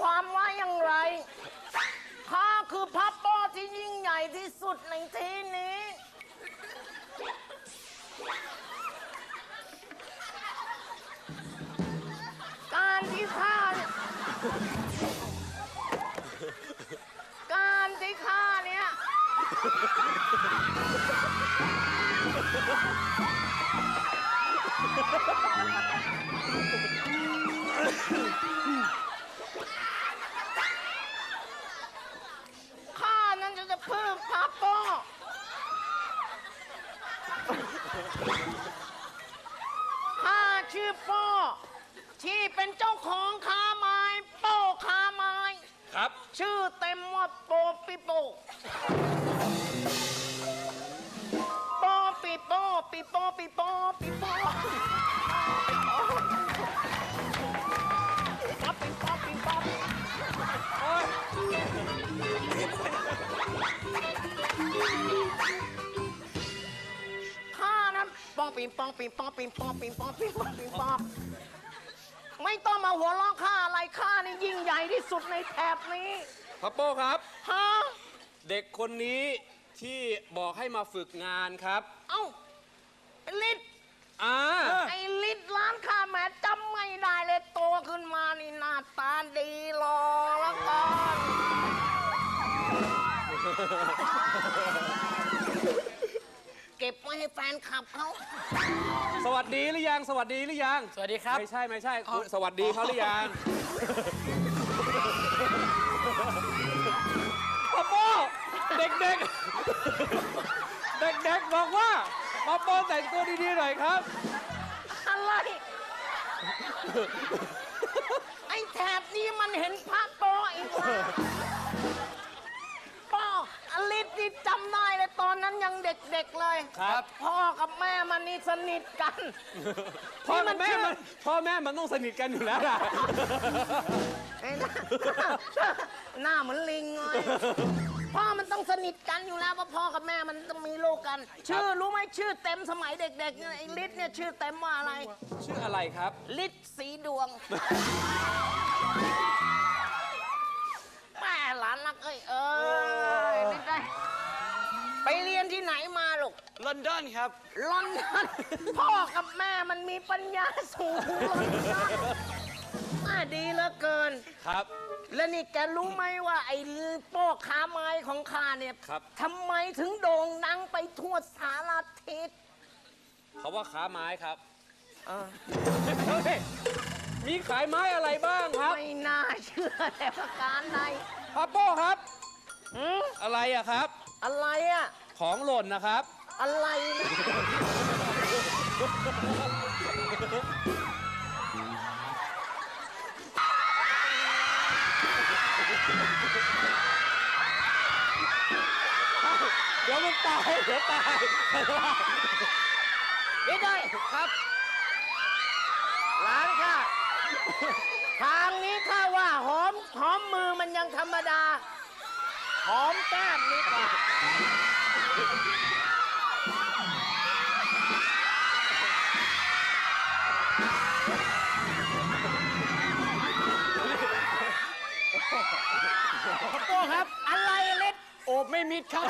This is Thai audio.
ความว่าอย่างไร ข้าคือพระป้อที่ยิ่งใหญ่ที่สุดในที่นี้ การที่ข้าเนี่ยการที่ข้าเนี่ย ข้านั้นจะจะเพิ่มพระป้อ ข้า ชื่อป้อที่เป็นเจ้าของค้าไม้โป้ค้าไม้ ครับ ชื่อเต็มว่าโปปิโปโป ปองปิงปองปิงปองปิงปองปิงปองปิงปองปิงปองไม่ต้องมาหัวเราะข้าอะไรข้านี่ยิ่งใหญ่ที่สุดในแถบนี้พับโป้ครับ ฮะเด็กคนนี้ที่บอกให้มาฝึกงานครับเอ้าไอ้ลิศอ่าไอ้ลิศร้านข้าแม่จำไม่ได้เลยโตขึ้นมานี่หน้าตาดีรอแล้วก่อนเก็บไว้ให้แฟนคลับเขาสวัสดีหรือยังสวัสดีหรือยังสวัสดีครับไม่ใช่ไม่ใช่คุณสวัสดีเขาหรือยังพับโป้เด็กเด็กเด็กเด็กๆบอกว่าพับโป้แต่งตัวดีๆหน่อยครับอะไร ไอ้แถบนี้มันเห็นพระโตอีกแล้วป้ออลิศนี่จำได้เลยตอนนั้นยัง เด็กๆเลยครับ พ่อกับแม่มันนี่สนิทกัน พ่อกับแม่นี่มันมันพ่อแม่มันต้องสนิทกันอยู่แล้วล่ะ ไอ้หน้าหน้าเหมือนลิงเลยพ่อมันต้องสนิทกันอยู่แล้วเพราะพ่อกับแม่มันต้องมีลูกกัน ชื่อรู้ไหมชื่อเต็มสมัยเด็กๆเนี่ยไอ้ลิศเนี่ยชื่อเต็มว่าอะไรชื่ออะไรครับลิศสีดวงแม่หลานรักเอ้ยเอ้ยลิศได้ ไปเรียนที่ไหนมาลูกลอนดอนครับ ลอนดอนพ่อกับแม่มันมีปัญญาสูงลอนดอนอ่าดีเหลือเกิน ครับ แล้วนี่แกรู้ไหมว่าไอ้โป้ขาไม้ของข้าเนี่ยครับ ทำไมถึงโด่งดังไปทั่วสารทิศเขาว่าค้าไม้ครับเออเฮ้ยมีขายไม้อะไรบ้างครับไม่น่าเชื่อแต่ประการใดพับโป้ครับหืมอะไรอะครับ อะไรอะของหล่นนะครับ อะไรนะเดี๋ยวมึงตายเดี๋ยวตายนี่ได้ครับหลานค่ะ ทางนี้ข้าว่าหอมหอมมือมันยังธรรมดา หอมแก้มนี่ค่ะโป้ครับ อะไรเล็ดโอบไม่มิดครับ